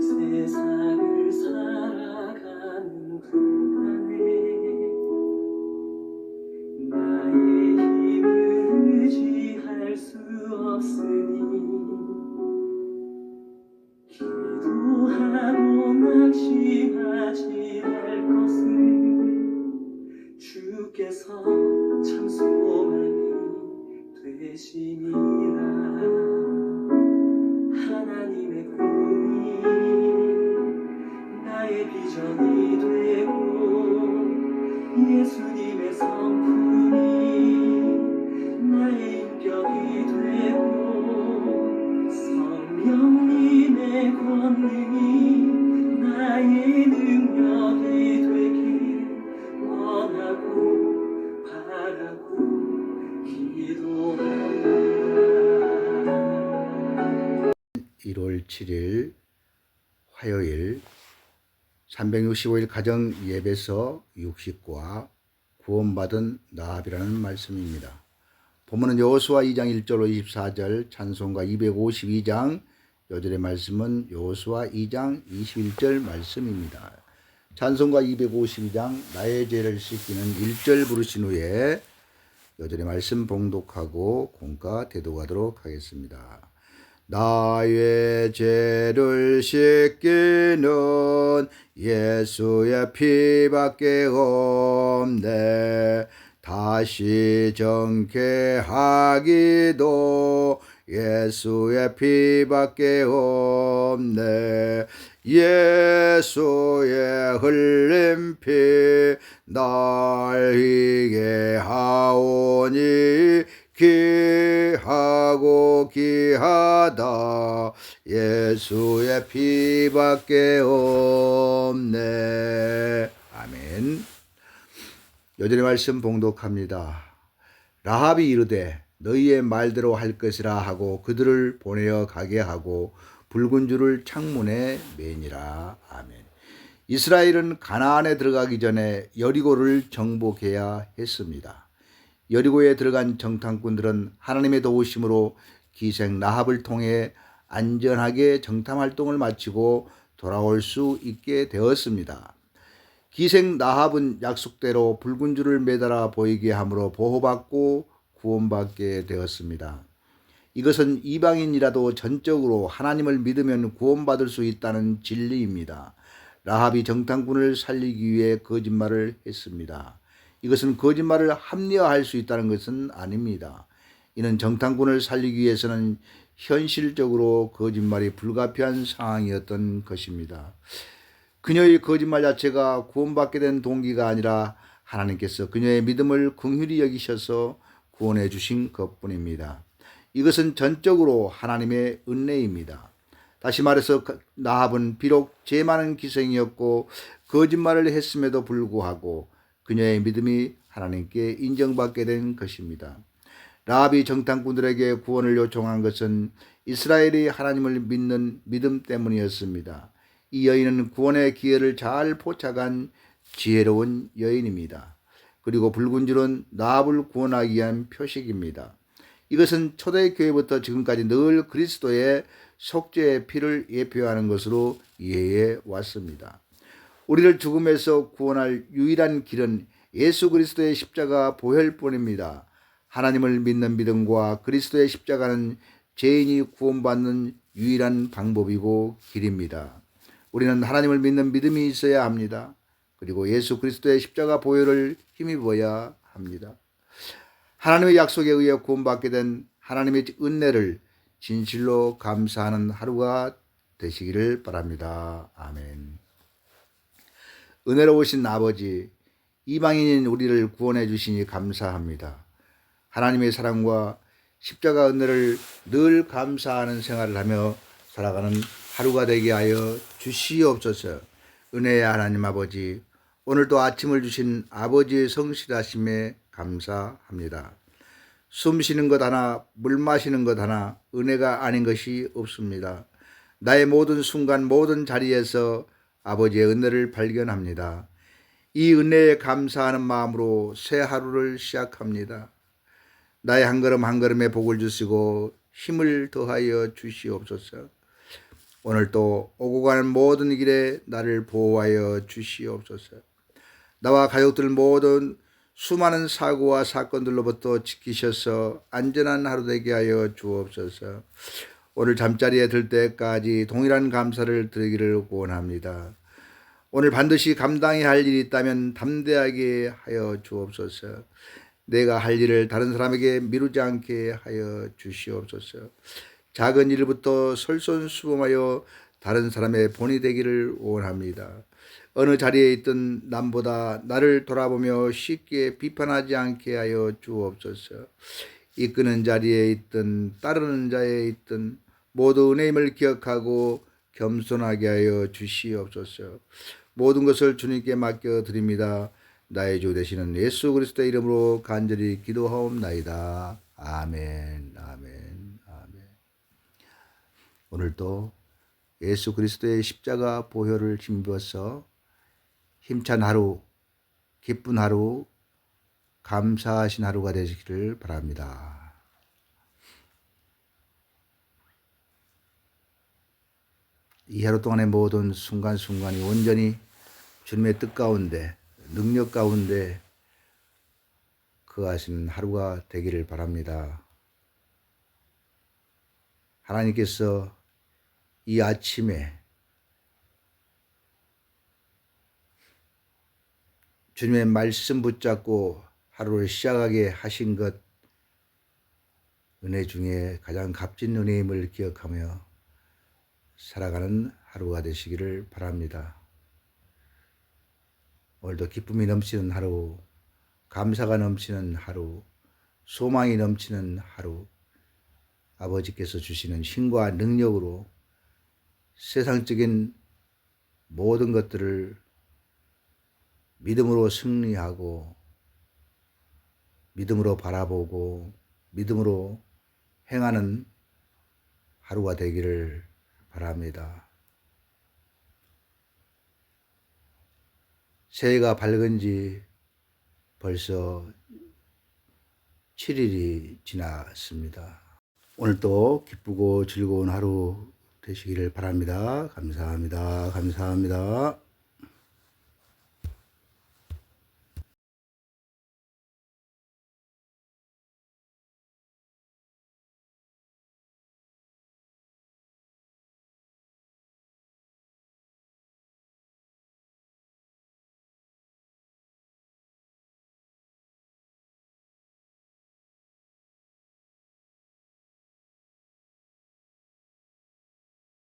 세상을 살아가는 동안에 나의 힘을 의지할 수 없으니 성령님의 권능이 나의 능력이 되길 원하고 바라고 기도합니다. 1월 7일 화요일 365일 가정 예배서 60과 구원받은 나합이라는 말씀입니다. 본문은 여호수아 2장 1절로 24절, 찬송가 252장, 요절의 말씀은 여호수아 2장 21절 말씀입니다. 찬송가 252장 나의 죄를 씻기는 1절 부르신 후에 여절의 말씀 봉독하고 공과 대도하도록 하겠습니다. 나의 죄를 씻기는 예수의 피밖에 없네. 다시 정케하기도 예수의 피밖에 없네. 예수의 흘린 피날 희게 하오니 귀하고 귀하다. 예수의 피밖에 없네. 아멘. 여전히 말씀 봉독합니다. 라합이 이르되 너희의 말대로 할 것이라 하고 그들을 보내어 가게 하고 붉은 줄을 창문에 매니라 아멘 이스라엘은 가나안에 들어가기 전에 여리고를 정복해야 했습니다. 여리고에 들어간 정탐꾼들은 하나님의 도우심으로 기생 나합을 통해 안전하게 정탐 활동을 마치고 돌아올 수 있게 되었습니다. 기생 나합은 약속대로 붉은 줄을 매달아 보이게 함으로 보호받고 구원받게 되었습니다. 이것은 이방인이라도 전적으로 하나님을 믿으면 구원받을 수 있다는 진리입니다. 라합이 정탐꾼을 살리기 위해 거짓말을 했습니다. 이것은 거짓말을 합리화할 수 있다는 것은 아닙니다. 이는 정탐꾼을 살리기 위해서는 현실적으로 거짓말이 불가피한 상황이었던 것입니다. 그녀의 거짓말 자체가 구원받게 된 동기가 아니라 하나님께서 그녀의 믿음을 긍휼히 여기셔서 구원해 주신 것뿐입니다. 이것은 전적으로 하나님의 은혜입니다. 다시 말해서 그 나합은 비록 죄 많은 기생이었고 거짓말을 했음에도 불구하고 그녀의 믿음이 하나님께 인정받게 된 것입니다. 라합이 정탐꾼들에게 구원을 요청한 것은 이스라엘이 하나님을 믿는 믿음 때문이었습니다. 이 여인은 구원의 기회를 잘 포착한 지혜로운 여인입니다. 그리고 붉은 줄은 나합을 구원하기 위한 표식입니다. 이것은 초대교회부터 지금까지 늘 그리스도의 속죄의 피를 예표하는 것으로 이해해 왔습니다. 우리를 죽음에서 구원할 유일한 길은 예수 그리스도의 십자가 보혈뿐입니다. 하나님을 믿는 믿음과 그리스도의 십자가는 죄인이 구원받는 유일한 방법이고 길입니다. 우리는 하나님을 믿는 믿음이 있어야 합니다. 그리고 예수 그리스도의 십자가 보혈을 힘입어야 합니다. 하나님의 약속에 의해 구원받게 된 하나님의 은혜를 진실로 감사하는 하루가 되시기를 바랍니다. 아멘. 은혜로우신 아버지, 이방인인 우리를 구원해 주시니 감사합니다. 하나님의 사랑과 십자가 은혜를 늘 감사하는 생활을 하며 살아가는 하루가 되게 하여 주시옵소서. 은혜의 하나님 아버지, 오늘도 아침을 주신 아버지의 성실하심에 감사합니다. 숨 쉬는 것 하나, 물 마시는 것 하나, 은혜가 아닌 것이 없습니다. 나의 모든 순간, 모든 자리에서 아버지의 은혜를 발견합니다. 이 은혜에 감사하는 마음으로 새 하루를 시작합니다. 나의 한 걸음 한 걸음에 복을 주시고 힘을 더하여 주시옵소서. 오늘 또 오고 가는 모든 길에 나를 보호하여 주시옵소서. 나와 가족들 모든 수많은 사고와 사건들로부터 지키셔서 안전한 하루 되게 하여 주옵소서. 오늘 잠자리에 들 때까지 동일한 감사를 드리기를 원합니다. 오늘 반드시 감당해야 할 일이 있다면 담대하게 하여 주옵소서. 내가 할 일을 다른 사람에게 미루지 않게 하여 주시옵소서. 작은 일부터 솔선수범하여 다른 사람의 본이 되기를 원합니다. 어느 자리에 있든 남보다 나를 돌아보며 쉽게 비판하지 않게 하여 주옵소서. 이끄는 자리에 있든 따르는 자에 있든 모두 은혜임을 기억하고 겸손하게 하여 주시옵소서. 모든 것을 주님께 맡겨 드립니다. 나의 주 되시는 예수 그리스도의 이름으로 간절히 기도하옵나이다. 아멘. 아멘. 아멘. 오늘도 예수 그리스도의 십자가 보혈을 힘입어서 힘찬 하루, 기쁜 하루, 감사하신 하루가 되시기를 바랍니다. 이 하루 동안의 모든 순간순간이 온전히 주님의 뜻 가운데, 능력 가운데 그하신 하루가 되기를 바랍니다. 하나님께서 이 아침에 주님의 말씀 붙잡고 하루를 시작하게 하신 것 은혜 중에 가장 값진 은혜임을 기억하며 살아가는 하루가 되시기를 바랍니다. 오늘도 기쁨이 넘치는 하루, 감사가 넘치는 하루, 소망이 넘치는 하루, 아버지께서 주시는 힘과 능력으로 세상적인 모든 것들을 믿음으로 승리하고 믿음으로 바라보고 믿음으로 행하는 하루가 되기를 바랍니다. 새해가 밝은 지 벌써 7일이 지났습니다. 오늘도 기쁘고 즐거운 하루 되시기를 바랍니다. 감사합니다. 감사합니다.